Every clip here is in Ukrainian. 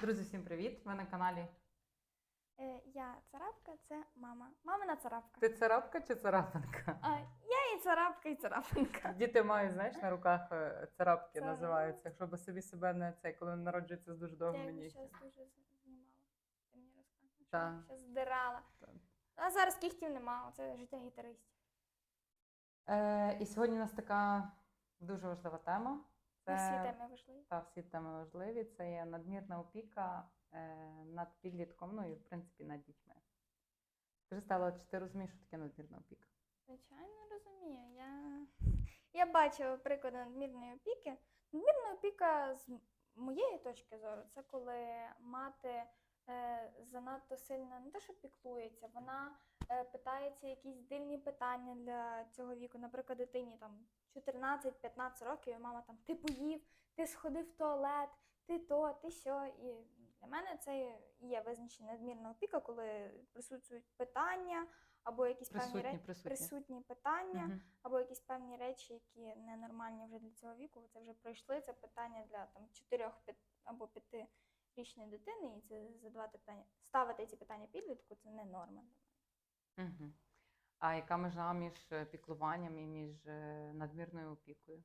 Друзі, всім привіт! Ви на каналі. Е, я царапка, це мама. Мамина царапка. Ти царапка чи царапинка? А, я і царапка, і царапинка. Діти мають, знаєш, на руках е, царапки Це- називаються, щоб собі себе не цей, коли народжується з дуже Я довгими його нігтями. зараз дуже знімала. Ти мені розказуєш. Так. Зараз здирала. Так. А зараз кіхтів нема, це життя гітаристів. Е, і сьогодні у нас така дуже важлива тема. Це... Всі теми важливі. та всі теми важливі. Це є надмірна опіка е, над підлітком, ну і в принципі над дітьми. Скажи, Стелла, чи ти розумієш, що таке надмірна опіка? Звичайно, розумію. Я, я бачила приклади надмірної опіки. Надмірна опіка з моєї точки зору, це коли мати е, занадто сильно не те, що піклується, вона питається якісь дивні питання для цього віку. Наприклад, дитині там 14-15 років, і мама там ти поїв, ти сходив в туалет, ти то, ти сьо. І для мене це є визначення надмірна опіка, коли присутствують питання або якісь певні Присутні, речі присутні. присутні питання, Мгм. або якісь певні речі, які ненормальні вже для цього віку. Це вже пройшли. Це питання для там 4 або 5 річної дитини, і це задавати питання. Ставити ці питання підлітку це не норма. Мгм. А яка межа між е, піклуванням і між е, надмірною опікою?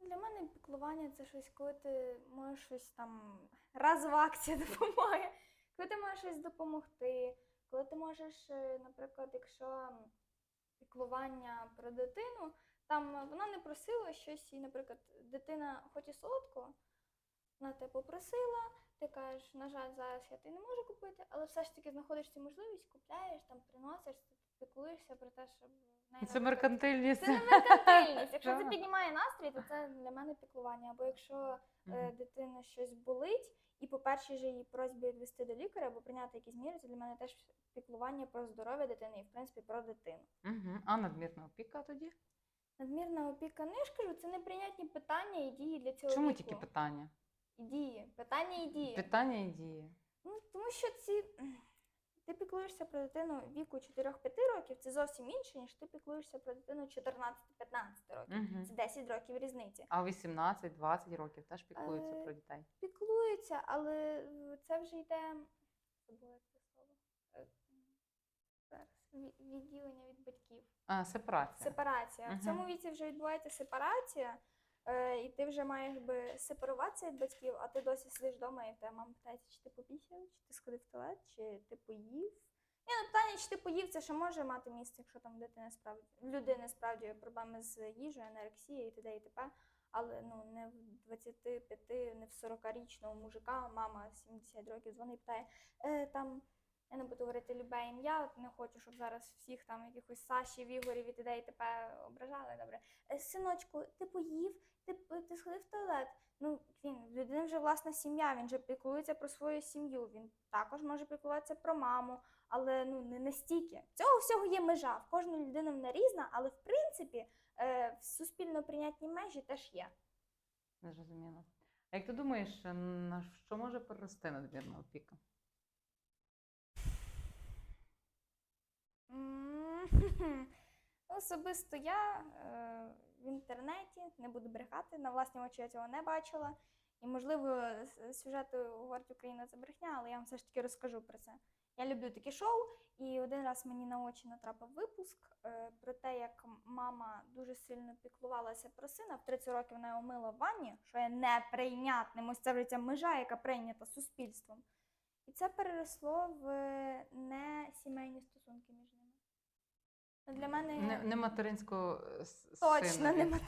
Для мене піклування це щось, коли ти можеш щось там разова акція допомагає, коли ти можеш щось допомогти, коли ти можеш, е, наприклад, якщо піклування про дитину, там вона не просила щось, і, наприклад, дитина хоче солодкого, вона тебе попросила, ти кажеш, на жаль, зараз я ти не можу купити, але все ж таки знаходиш цю можливість, купляєш, там приносиш, піклуєшся про те, щоб в неї, Це меркантильність. це не меркантильність. Якщо це піднімає настрій, то це для мене піклування. Або якщо е, дитина щось болить, і по першій же її просьбі відвести до лікаря або прийняти якісь міри, це для мене теж піклування про здоров'я дитини і в принципі про дитину. А надмірна опіка тоді? Надмірна опіка, ну я ж кажу, це неприйнятні питання і дії для цього Чому віку. тільки питання? І дії. Питання і дії. Питання і дії. Ну, тому що ці. Ти піклуєшся про дитину віку 4-5 років, це зовсім інше, ніж ти піклуєшся про дитину 14-15 років. Мгм. Це 10 років різниці. А 18-20 років теж піклуються Е, про дітей. піклуються, але це вже йде забула це слово. Е, Зараз відділення від батьків. А, сепарація. Сепарація. В цьому віці вже відбувається сепарація, і ти вже маєш би сепаруватися від батьків, а ти досі сидиш вдома, і в тебе мама питається, чи ти попісяв, чи ти сходив в туалет, чи ти поїв. Ні, ну питання, чи ти поїв, це ще може мати місце, якщо там дитина справді людини справді проблеми з їжею, анорексією і т.д. і т.п. Але ну не в 25, не в 40-річного мужика, мама 70 років дзвонить питає, е, там. Я не буду говорити любе ім'я, не хочу, щоб зараз всіх там якихось Сашів, Ігорів і т.д. і т.п. ображали. Добре. Е, Синочку, ти поїв, ти, ти сходив в туалет. Ну, він, в людини вже власна сім'я, він же піклується про свою сім'ю. Він також може піклуватися про маму, але ну не настільки. Цього всього є межа. В кожної людини вона різна, але в принципі е, суспільно прийнятні межі теж є. Зрозуміло. А як ти думаєш, е, на що може перерости надмірна опіка? Особисто я е, в інтернеті не буду брехати, на власні очі я цього не бачила. І, можливо, сюжети говорять Україна це брехня, але я вам все ж таки розкажу про це. Я люблю такі шоу, і один раз мені на очі натрапив випуск е, про те, як мама дуже сильно піклувалася про сина. В 30 років вона його мила в ванні, що є неприйнятним. Ось це вже ця межа, яка прийнята суспільством. І це переросло в несімейні стосунки між ними. Ну, Для мене Не, не материнського е, с- точно не Ага.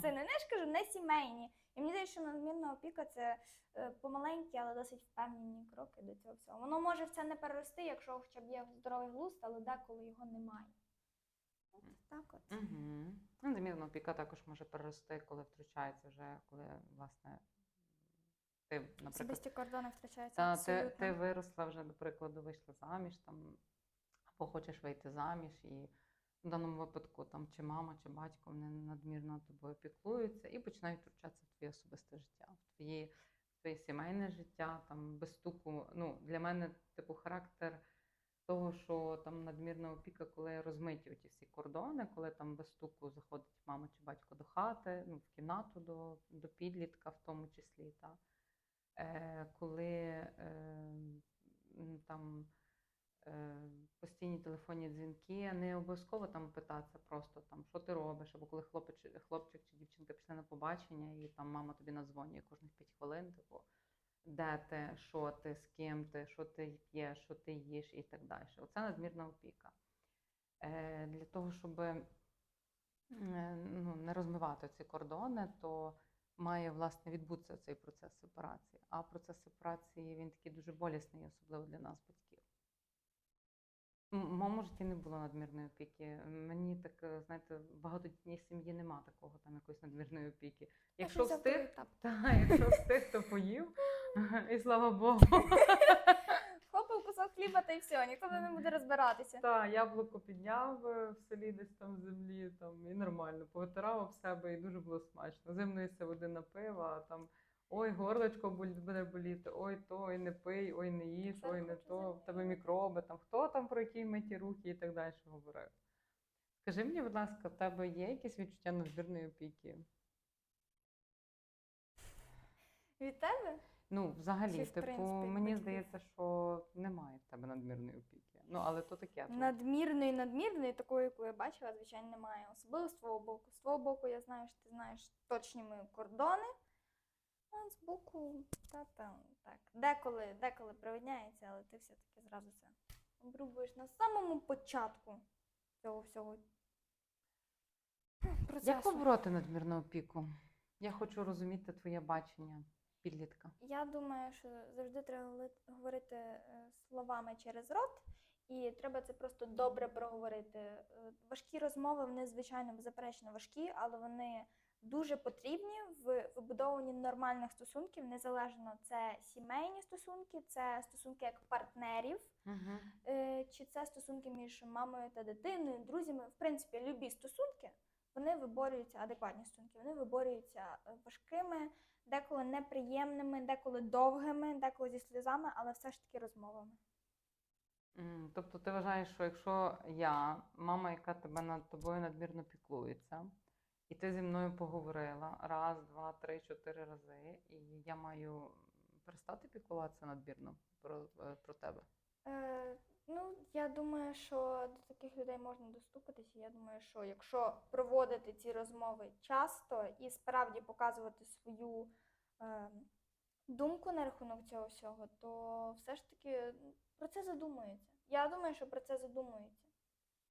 сина. Ну, я ж кажу, не сімейні. І мені здається, що надмірна опіка це е, помаленькі, але досить впевнені кроки до цього всього. Воно може в це не перерости, якщо хоча б є здоровий глузд, але деколи його немає. От так от. Ну, Надмірна опіка також може перерости, коли втручається вже, коли, власне, ти, наприклад, Особисті кордони втрачаються Та, ти, ти виросла вже, до прикладу, вийшла заміж там, або хочеш вийти заміж, і в даному випадку там чи мама, чи батько вони надмірно тобою піклуються і починають втручатися в твоє особисте життя, в твої, в твоє сімейне життя, там без стуку. Ну, для мене, типу, характер того, що там надмірна опіка, коли розмиті оті всі кордони, коли там без стуку заходить мама чи батько до хати, ну, в кімнату до, до підлітка, в тому числі. Та. е, коли е, там постійні телефонні дзвінки, не обов'язково там питатися просто там, що ти робиш, або коли хлопець, хлопчик чи дівчинка пішли на побачення, і там мама тобі надзвонює кожних 5 хвилин, типу, де ти, що ти, з ким ти, що ти п'єш, що ти їш і так далі. Оце надмірна опіка. Е, Для того, щоб е, ну, не розмивати ці кордони, то має власне відбутися цей процес сепарації. А процес сепарації він такий дуже болісний, особливо для нас, батьків. В моєму житті не було надмірної опіки. Мені так, е, знаєте, в багатодітній сім'ї нема такого там якоїсь надмірної опіки. Якщо встиг, та, якщо встиг, то поїв. І слава Богу. Хлопав кусок хліба та й все, ніхто не буде розбиратися. Так, яблуко підняв е, в селі десь там в землі, там і нормально, повитирав об себе, і дуже було смачно. Зимної се води напив, а там ой, горлочко буде боліти, ой, то, ой, не пий, ой, не їж, ой, не то, в тебе мікроби, там хто там про які миті руки і так далі говорив. Скажи мені, будь ласка, в тебе є якісь відчуття надмірної опіки? Від тебе? Ну, взагалі, Чи, в типу, принципі, мені батьків? здається, що немає в тебе надмірної опіки. Ну, але то таке. Надмірної, надмірної, такої, яку я бачила, звичайно, немає. Особливо з твого боку. З твого боку, я знаю, що ти знаєш точні мої кордони. А з боку, та там так. Деколи, деколи привидняється, але ти все-таки зразу це обрубуєш на самому початку цього всього. процесу. Як побороти надмірну опіку? Я хочу розуміти твоє бачення підлітка. Я думаю, що завжди треба говорити е, словами через рот, і треба це просто добре проговорити. Е, Важкі розмови, вони звичайно беззаперечно важкі, але вони дуже потрібні в вибудовуванні нормальних стосунків, незалежно це сімейні стосунки, це стосунки як партнерів, е, чи це стосунки між мамою та дитиною, друзями. В принципі, любі стосунки вони виборюються адекватні стосунки, вони виборюються е, важкими, деколи неприємними, деколи довгими, деколи зі сльозами, але все ж таки розмовами. Тобто ти вважаєш, що якщо я, мама, яка тебе над тобою надмірно піклується, і ти зі мною поговорила раз, два, три, чотири рази, і я маю перестати піклуватися надмірно про, е, про тебе? Е, ну, я думаю, що до таких людей можна достукатися. Я думаю, що якщо проводити ці розмови часто і справді показувати свою е, думку на рахунок цього всього, то все ж таки про це задумується. Я думаю, що про це задумується.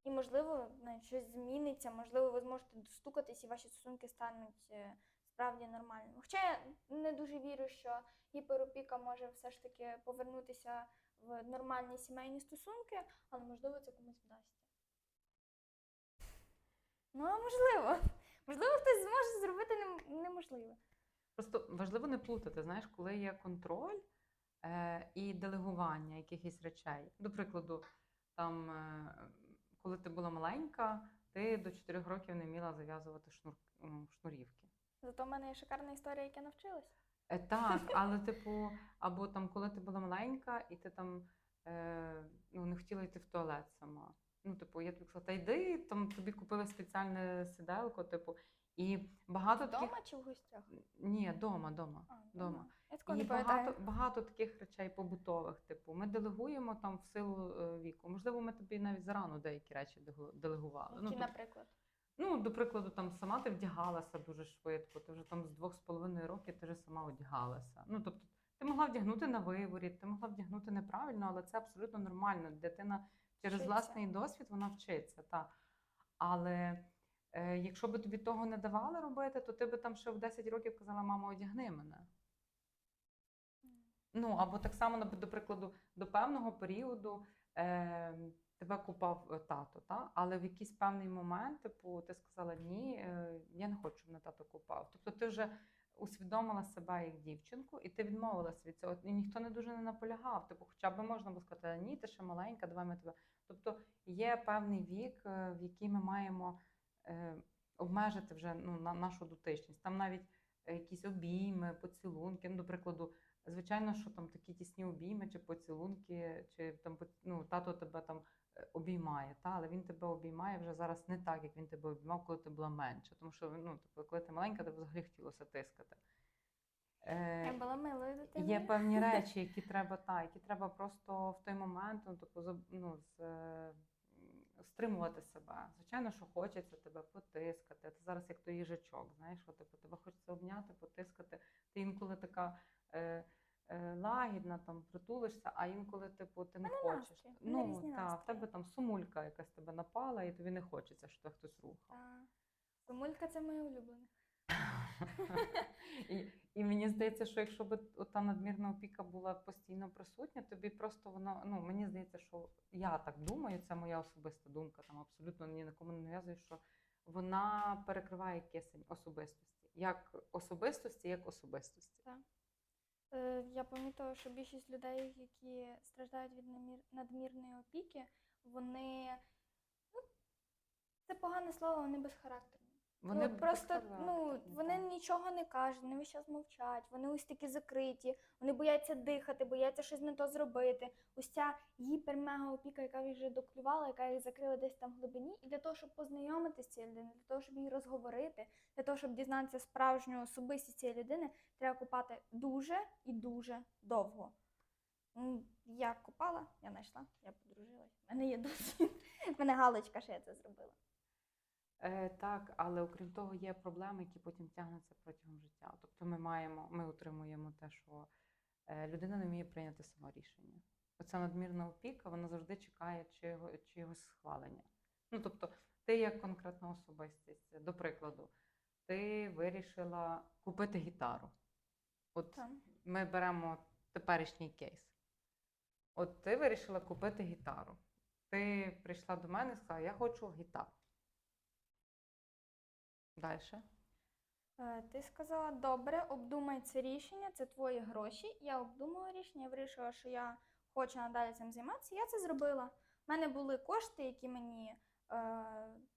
І, можливо, навіть щось зміниться, можливо, ви зможете достукатись і ваші стосунки стануть е, справді нормальними. Хоча я не дуже вірю, що гіперопіка може все ж таки повернутися в нормальні сімейні стосунки, але можливо це комусь вдасться. Ну, а можливо. Можливо, хтось зможе зробити нем- неможливе. Просто важливо не плутати, знаєш, коли є контроль е, і делегування якихось речей. До прикладу, там, е, коли ти була маленька, ти до 4 років не вміла зав'язувати шнур, шнурівки. Зато в мене є шикарна історія, як я навчилась. Е, так, але типу, або там, коли ти була маленька, і ти там е, ну, не хотіла йти в туалет сама. Ну, типу, я тобі сказала, та йди, там тобі купили спеціальне сиделко, типу, і багато таких. Чи в гостях? Ні, дома, дома. А, Дома. Я такого І не пам'ятаю. багато, багато таких речей побутових, типу, ми делегуємо там в силу е, віку. Можливо, ми тобі навіть зарано деякі речі делегували. Ну, Які, тоб- наприклад. ну, до прикладу, там сама ти вдягалася дуже швидко. Ти вже там з двох з половиною років ти вже сама одягалася. Ну, тобто, ти могла вдягнути на виворі, ти могла вдягнути неправильно, але це абсолютно нормально. Дитина через Вчиться. власний досвід вона вчиться. Та. Але якщо би тобі того не давали робити, то ти би там ще в 10 років казала, мамо, одягни мене. Ну, або так само, до прикладу, до певного періоду е, тебе купав е, тато, та? але в якийсь певний момент, типу, ти сказала ні, е, я не хочу, щоб мене тато купав. Тобто ти вже усвідомила себе як дівчинку, і ти відмовилася від цього. І ніхто не дуже не наполягав. Типу, хоча б можна було сказати, ні, ти ще маленька, давай ми тебе. Тобто є певний вік, е, в який ми маємо е, обмежити вже ну, на нашу дотичність. Там навіть е, якісь обійми, поцілунки. Ну, до прикладу, звичайно, що там такі тісні обійми чи поцілунки, чи там ну, тато тебе там е, обіймає, та, але він тебе обіймає вже зараз не так, як він тебе обіймав, коли ти була менша. Тому що ну, типу, коли ти маленька, тебе взагалі хотілося тискати. Е, Я була милою дитиною. Є певні речі, які треба та, які треба просто в той момент ну, заб- ну, з, е, стримувати себе. Звичайно, що хочеться тебе потискати. Ти зараз як той їжачок, знаєш, от, типу, тебе хочеться обняти, потискати. Ти інколи така е, е, лагідна, там притулишся, а інколи, типу, ти не мене хочеш. настрій, Ну, та, в тебе там сумулька якась тебе напала, і тобі не хочеться, щоб тебе хтось рухав. Та. Сумулька це моє улюблене. І, і мені здається, що якщо б та надмірна опіка була постійно присутня, тобі просто воно, ну мені здається, що я так думаю, це моя особиста думка, там абсолютно ні на кому не нав'язую, що вона перекриває кисень особистості, як особистості, як особистості. Е, Я помітила, що більшість людей, які страждають від надмірної опіки, вони ну, це погане слово, вони безхарактерні. Вони ну, просто ну, вони так. нічого не кажуть, вони весь час мовчать, вони ось такі закриті, вони бояться дихати, бояться щось не то зробити. Ось ця гіпермега опіка, яка їх вже доклювала, яка їх закрила десь там в глибині, і для того, щоб познайомитися з цією людиною, для того, щоб її розговорити, для того, щоб дізнатися справжню особистість цієї людини, треба купати дуже і дуже довго. Я купала, я знайшла, я подружилась. У мене є досвід. В мене галочка, що я це зробила. Е, так, але окрім того, є проблеми, які потім тягнуться протягом життя. Тобто ми маємо, ми отримуємо те, що е, людина не вміє прийняти сама рішення. Оця надмірна опіка, вона завжди чекає чого, чогось схвалення. Ну, тобто, ти як конкретна особистість, до прикладу, ти вирішила купити гітару. От Там. ми беремо теперішній кейс. От ти вирішила купити гітару. Ти прийшла до мене і сказала, я хочу гітару. Далі. Е, Ти сказала, добре, обдумай це рішення, це твої гроші. Я обдумала рішення, вирішила, що я хочу надалі цим займатися. Я це зробила. У мене були кошти, які мені е,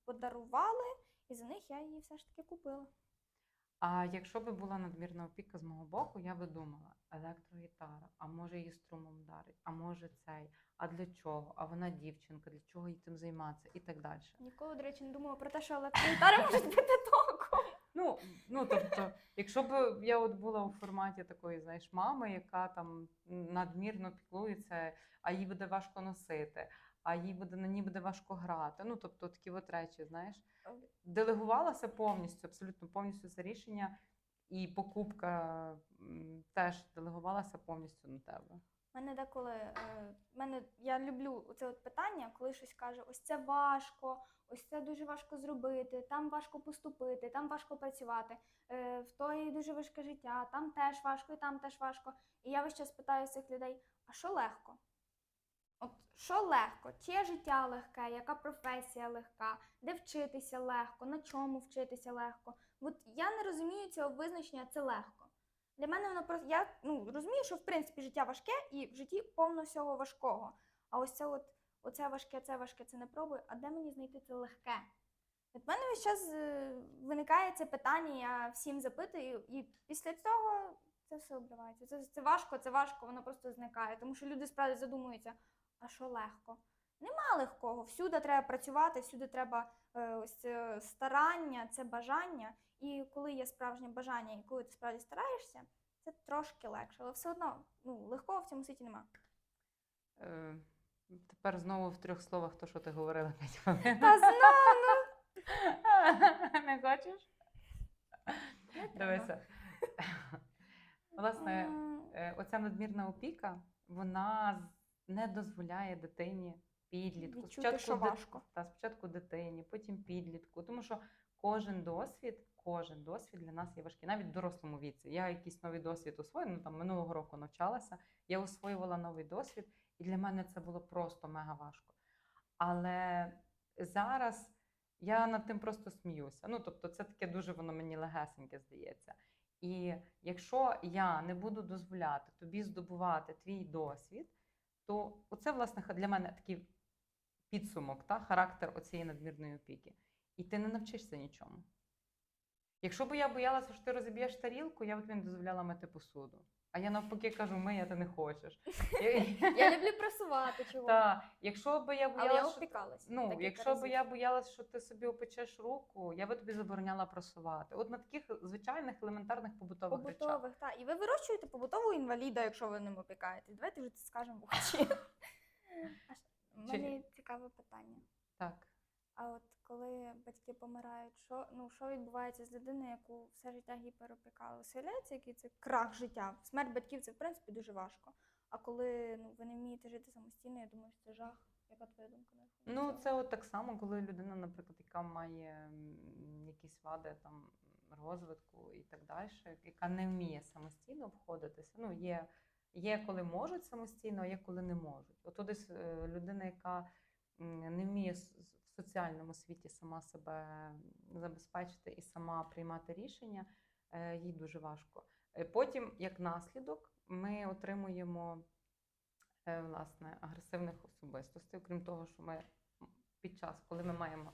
подарували, і за них я її все ж таки купила. А якщо би була надмірна опіка з мого боку, я би думала, електрогітара, а може її струмом вдарить, а може цей, а для чого? А вона дівчинка, для чого їй тим займатися і так далі. Ніколи, до речі, не думала про те, що електрогітари можуть бути током. Ну, ну тобто, якщо б я от була у форматі такої, знаєш, мами, яка там надмірно піклується, а їй буде важко носити, а їй буде на ній буде важко грати. Ну, тобто такі от речі, знаєш, делегувалася повністю, абсолютно повністю це рішення, і покупка теж делегувалася повністю на тебе. Мене деколи е, мене я люблю це от питання, коли щось каже: ось це важко, ось це дуже важко зробити, там важко поступити, там важко працювати, е, в той дуже важке життя, там теж важко, і там теж важко. І я весь час питаю цих людей: а що легко? От що легко? Чиє життя легке, яка професія легка, де вчитися легко, на чому вчитися легко? От я не розумію цього визначення це легко. Для мене воно просто я ну, розумію, що в принципі життя важке і в житті повно всього важкого. А ось це от оце важке, це важке, це не пробую. А де мені знайти це легке? Від мене весь час е, виникає це питання, я всім запитую, і після цього це все обривається. Це, це важко, це важко, воно просто зникає. Тому що люди справді задумуються, а що легко? Нема легкого. Всюди треба працювати, всюди треба е, ось старання, це бажання. І коли є справжнє бажання, і коли ти справді стараєшся, це трошки легше. Але все одно ну, легкого в цьому світі нема. Е, тепер знову в трьох словах то, що ти говорила 5 хвилин. Та знаю, Не хочеш? Дивися. Власне, е, оця надмірна опіка, вона не дозволяє дитині підлітку. Відчути, що важко. Та, спочатку дитині, потім підлітку. Тому що кожен досвід, кожен досвід для нас є важкий, навіть в дорослому віці. Я якийсь новий досвід освоїла, ну, там минулого року навчалася, я освоювала новий досвід, і для мене це було просто мега важко. Але зараз я над тим просто сміюся. Ну, тобто, це таке дуже воно мені легесеньке здається. І якщо я не буду дозволяти тобі здобувати твій досвід, то оце, власне, для мене такий підсумок, та, характер оцієї надмірної опіки. І ти не навчишся нічому. Якщо б я боялася, що ти розіб'єш тарілку, я б тобі не дозволяла мити посуду. А я навпаки кажу, ми, а ти не хочеш. Я люблю прасувати чого. Та, якщо б я Але я боялася, що... ну, якщо б я боялася, що ти собі опечеш руку, я би тобі забороняла прасувати. От на таких звичайних елементарних побутових, речах. побутових, так. І ви вирощуєте побутового інваліда, якщо ви ним опікаєтесь. Давайте вже це скажемо в очі. У мене цікаве питання. Так. А от коли батьки помирають, що ну що відбувається з людиною, яку все життя гіперопікали? Виявляється, який це крах життя. Смерть батьків це в принципі дуже важко. А коли ну ви не вмієте жити самостійно, я думаю, що це жах. Яка твоя думка на Ну, це от так само, коли людина, наприклад, яка має якісь вади там розвитку і так далі, яка не вміє самостійно обходитися. Ну, є, є коли можуть самостійно, а є коли не можуть. От десь е, людина, яка не вміє соціальному світі сама себе забезпечити і сама приймати рішення, е, їй дуже важко. Е, Потім, як наслідок, ми отримуємо е, власне агресивних особистостей, окрім того, що ми під час, коли ми маємо,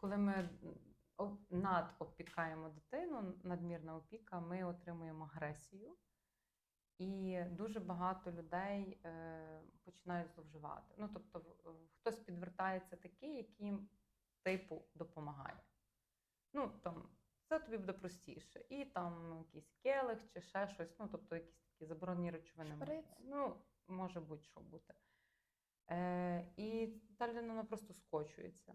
коли ми надопікаємо дитину, надмірна опіка, ми отримуємо агресію. І дуже багато людей е, починають зловживати. Ну, тобто, в- хтось підвертається такий, яким типу допомагає. Ну, там, це тобі буде простіше. І там якийсь келих чи ще щось, ну, тобто якісь такі заборонені речовини. Шприц. Ну, може будь-що бути. Е, і та людина вона просто скочується.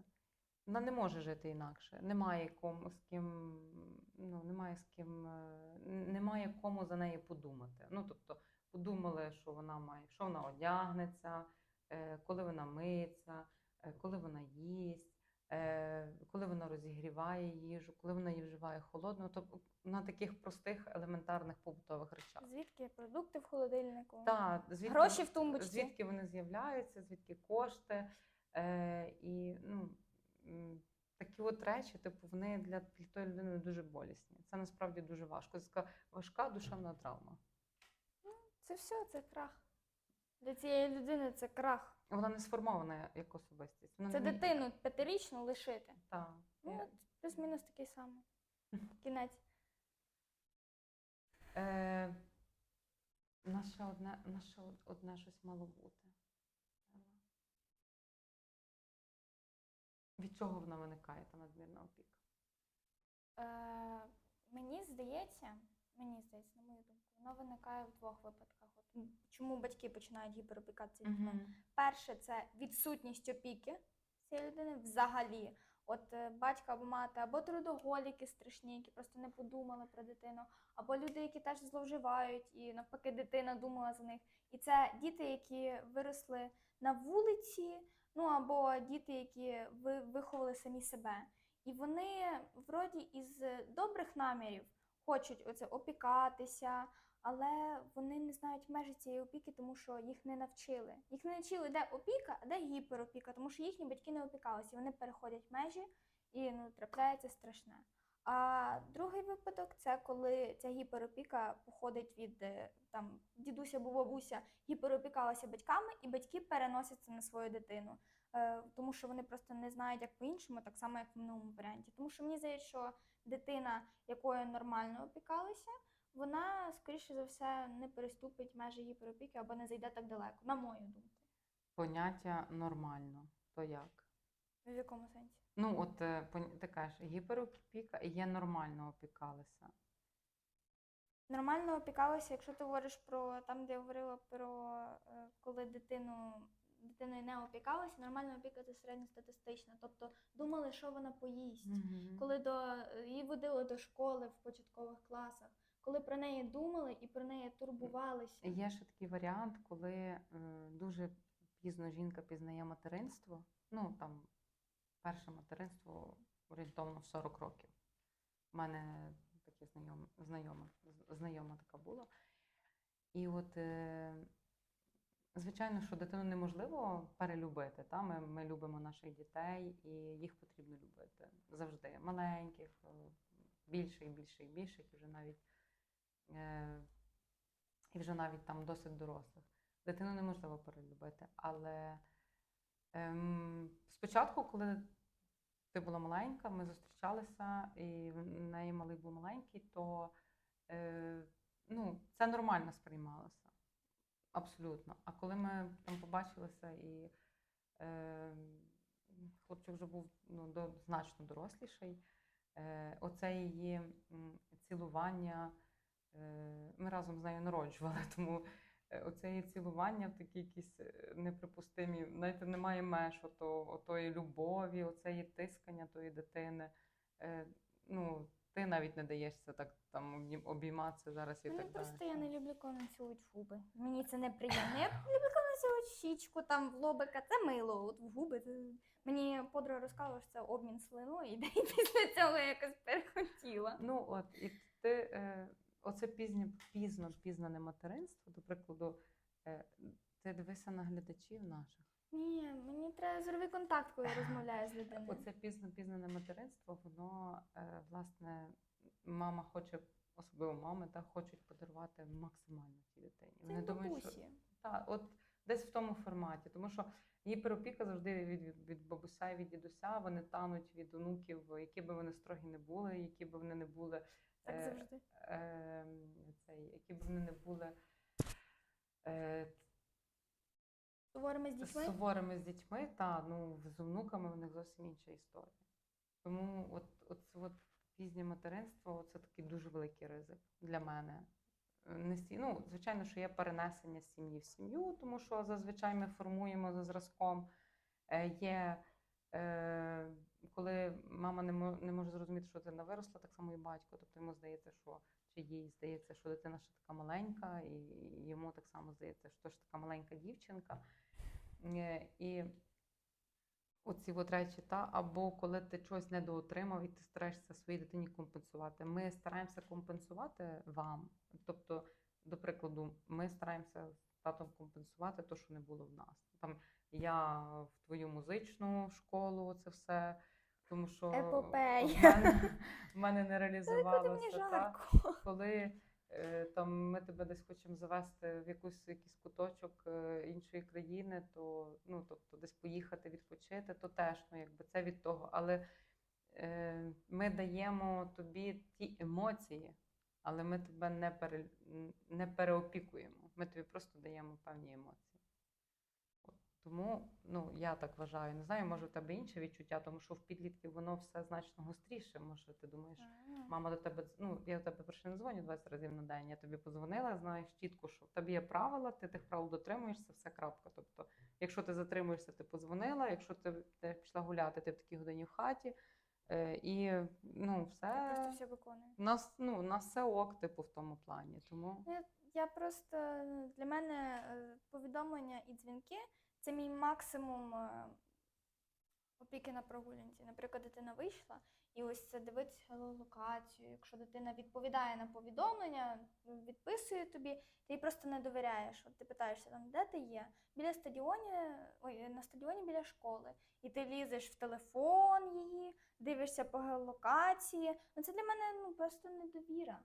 Вона не може жити інакше. Немає кому з ким, ну, немає з ким, е, немає кому за неї подумати. Ну, тобто, подумали, що вона має, що вона одягнеться, е, коли вона миється, е, коли вона їсть, коли вона розігріває їжу, коли вона її вживає холодно, тобто на таких простих елементарних побутових речах. Звідки продукти в холодильнику? Та, звідки, Гроші в тумбочці. звідки вони з'являються, звідки кошти. Е, і ну, такі от речі, типу, вони для, для тої людини дуже болісні. Це насправді дуже важко. Це така важка душевна травма. Це все, це крах. Для цієї людини це крах. Вона не сформована як особистість. Вона Це не дитину п'ятирічну лишити. Та, Ну, от плюс-мінус такий самий. Кінець. Е, наше одне, наше одне щось мало бути. Від чого вона виникає, та надмірна опіка? Е, мені здається, мені здається, на мою думку, воно виникає в двох випадках. От, чому батьки починають гіперопікатися дітьми? Мгм. Перше, це відсутність опіки цієї людини взагалі. От е, батько або мати, або трудоголіки страшні, які просто не подумали про дитину, або люди, які теж зловживають, і навпаки, дитина думала за них. І це діти, які виросли на вулиці, ну або діти, які ви виховали самі себе. І вони вроді із добрих намірів хочуть оце опікатися, але вони не знають межі цієї опіки, тому що їх не навчили. Їх не навчили, де опіка, а де гіперопіка, тому що їхні батьки не опікалися. Вони переходять межі і ну, трапляється страшне. А другий випадок це коли ця гіперопіка походить від е, там дідуся або бабуся гіперопікалася батьками, і батьки переносять це на свою дитину. Е, тому що вони просто не знають, як по-іншому, так само, як в минулому варіанті. Тому що мені здається, що дитина, якою нормально опікалися, вона, скоріше за все, не переступить межі гіперопіки або не зайде так далеко, на мою думку. Поняття нормально. То як? В якому сенсі? Ну, от е, ти кажеш, гіперопіка і є нормально опікалися. Нормально опікалися, якщо ти говориш про там, де я говорила про е, коли дитину дитиною не опікалася, нормальна опіка це середньостатистична. Тобто думали, що вона поїсть. коли до її водили до школи в початкових класах, коли про неї думали і про неї турбувалися. Є ще такий варіант, коли е, дуже пізно жінка пізнає материнство. Ну там перше материнство орієнтовно в 40 років. У мене таке знайоме, знайома, знайома така була. І от, е, звичайно, що дитину неможливо перелюбити. Та? Ми, ми любимо наших дітей і їх потрібно любити завжди. Маленьких, більше і більше і більше, і вже навіть. Е, і вже навіть там досить дорослих. Дитину неможливо перелюбити. Але ем, спочатку, коли ти була маленька, ми зустрічалися, і в неї малий був маленький, то е, ну, це нормально сприймалося. Абсолютно. А коли ми там побачилися і е, хлопчик вже був ну, до, значно доросліший, е, оце її цілування. Е, ми разом з нею народжували, тому оце її цілування в такі якісь е, неприпустимі, навіть немає меж ото, отої любові, оце її тискання тої дитини. Е, ну, ти навіть не даєшся так там обійматися зараз і Мені так просто далі. я не люблю, коли цілують губи. Мені це неприємно. Я люблю, коли цілують щічку, там в лобика. Це мило, от в губи. Це... Мені подруга розказувала, що це обмін слиною, і після цього я якось перехотіла. Ну от, і ти е, оце пізнє, пізно пізнане материнство, до прикладу, е, ти дивися на глядачів наших. Ні, мені треба зоровий контакт, коли я розмовляю з людиною. Оце пізно пізнане материнство, воно е, власне мама хоче, особливо мами, та хочуть подарувати максимально цій дитині. Це як бабусі. та, от десь в тому форматі, тому що гіперопіка завжди від, від, від бабуся і від дідуся, вони тануть від онуків, які би вони строгі не були, які би вони не були. Так е, завжди. е, цей, які б вони не були е, Говоримо з дітьми. суворими з дітьми, та ну з онуками в них зовсім інша історія. Тому от, от, от пізнє материнство це такий дуже великий ризик для мене. Не ну, звичайно, що є перенесення з сім'ї в сім'ю, тому що зазвичай ми формуємо за зразком. Е, Є, е, коли мама не, не може зрозуміти, що дитина виросла, так само і батько. Тобто йому здається, що чи їй здається, що дитина ще така маленька, і йому так само здається, що ж така маленька дівчинка. Е, І оці от речі, та, або коли ти чогось недоотримав і ти стараєшся своїй дитині компенсувати. Ми стараємося компенсувати вам. Тобто, до прикладу, ми стараємося з татом компенсувати те, що не було в нас. Там я в твою музичну школу, це все. Тому що Епопея. в мене, в мене не реалізувалося. мені та коли е, там ми тебе десь хочемо завести в якусь якийсь куточок е, іншої країни, то ну тобто десь поїхати відпочити, то теж ну якби це від того. Але е, ми даємо тобі ті емоції, але ми тебе не пере, не переопікуємо. Ми тобі просто даємо певні емоції. Тому ну, я так вважаю. Не знаю, може, у тебе інше відчуття, тому що в підлітків воно все значно гостріше. Може, ти думаєш, Мама до тебе, ну я до тебе перше не дзвоню 20 разів на день. Я тобі подзвонила, знаєш чітко, що в тебе є правила, ти тих правил дотримуєшся, все крапка. Тобто, якщо ти затримуєшся, ти подзвонила. Якщо ти, ти пішла гуляти, ти в такій годині в хаті. Е, і ну, Я просто все все виконую. у нас, ну, нас все ок, типу, в тому плані. Тому я- Я просто ну, для мене е, повідомлення і дзвінки це мій максимум е, опіки на прогулянці. Наприклад, дитина вийшла і ось це дивиться локацію. Якщо дитина відповідає на повідомлення, відписує тобі, ти їй просто не довіряєш. От ти питаєшся там, де ти є? Біля стадіоні, ой, на стадіоні біля школи. І ти лізеш в телефон її, дивишся по геолокації. Ну це для мене ну просто недовіра.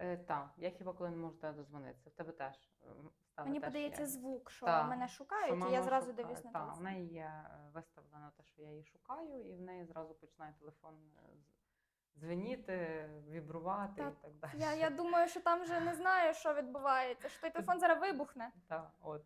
Е, так, я хіба коли не можу тебе дозвонитися. В тебе теж е, Мені теж подається є. звук, що Та, мене що шукають, і мама я зразу шукає. дивлюсь на Та, в телефон. неї є е, виставлено те, що я її шукаю, і в неї зразу починає телефон е, з- дзвеніти, вібрувати Та, і так далі. Я, я думаю, що там вже не знаю, що відбувається, що той телефон зараз вибухне. Та, от.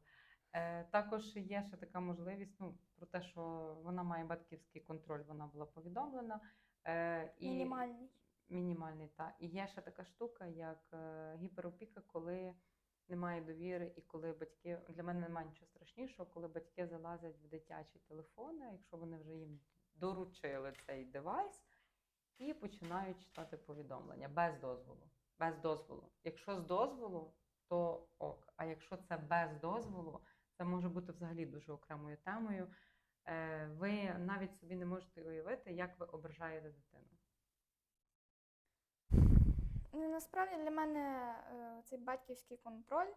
Е, також є ще така можливість, ну, про те, що вона має батьківський контроль, вона була повідомлена. Е, і Мінімальний. Мінімальний, та. І є ще така штука, як е, гіперопіка, коли немає довіри, і коли батьки для мене немає нічого страшнішого, коли батьки залазять в дитячі телефони, якщо вони вже їм доручили цей девайс, і починають читати повідомлення без дозволу. Без дозволу. Якщо з дозволу, то ок. А якщо це без дозволу, це може бути взагалі дуже окремою темою. Е, Ви навіть собі не можете уявити, як ви ображаєте дитину. Ну, насправді для мене е, цей батьківський контроль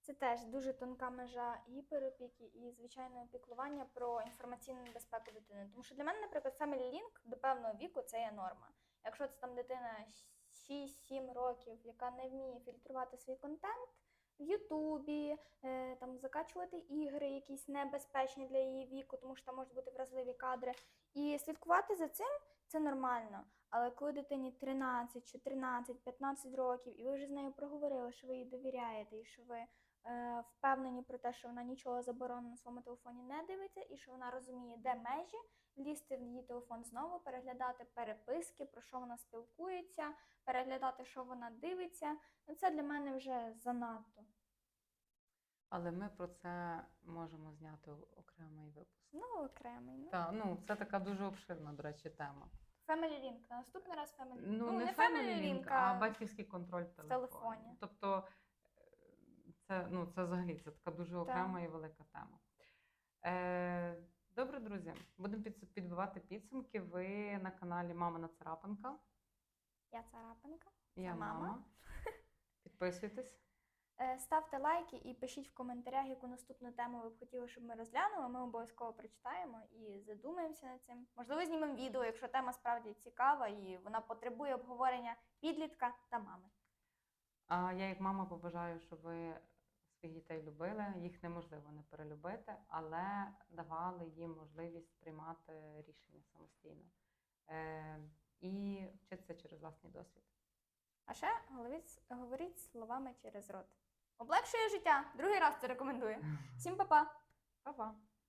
це теж дуже тонка межа гіперопіки і звичайного піклування про інформаційну безпеку дитини. Тому що для мене, наприклад, Family Link до певного віку це є норма. Якщо це там дитина 6-7 років, яка не вміє фільтрувати свій контент, в Ютубі, е, там закачувати ігри, якісь небезпечні для її віку, тому що там можуть бути вразливі кадри. І слідкувати за цим це нормально. Але коли дитині 13, 14, 15 років, і ви вже з нею проговорили, що ви їй довіряєте, і що ви е, впевнені про те, що вона нічого забороненого на своєму телефоні не дивиться, і що вона розуміє, де межі, лізти в її телефон знову, переглядати переписки, про що вона спілкується, переглядати, що вона дивиться. Ну, Це для мене вже занадто. Але ми про це можемо зняти окремий випуск. Ну, окремий. Ну. Так, ну це така дуже обширна, до речі, тема. Family Link. На наступний раз Family Link. Ну, не Family Family Link, а батьківський контроль в телефоні. телефоні. Тобто е, це, ну, це взагалі це така дуже окрема і велика тема. Е, добре, друзі, будемо під, підбивати підсумки. Ви на каналі Мамина Царапинка. Я Царапенка. Я мама. мама. Підписуйтесь. Е, Ставте лайки і пишіть в коментарях, яку наступну тему ви б хотіли, щоб ми розглянули. Ми обов'язково прочитаємо і задумаємося над цим. Можливо, знімемо відео, якщо тема справді цікава і вона потребує обговорення підлітка та мами. А я як мама побажаю, щоб ви своїх дітей любили. Їх неможливо не перелюбити, але давали їм можливість приймати рішення самостійно. Е, і вчитися через власний досвід. А ще говоріть, говоріть словами через рот. Облегшує життя. Другий раз це рекомендую. Всім па-па! Па-па!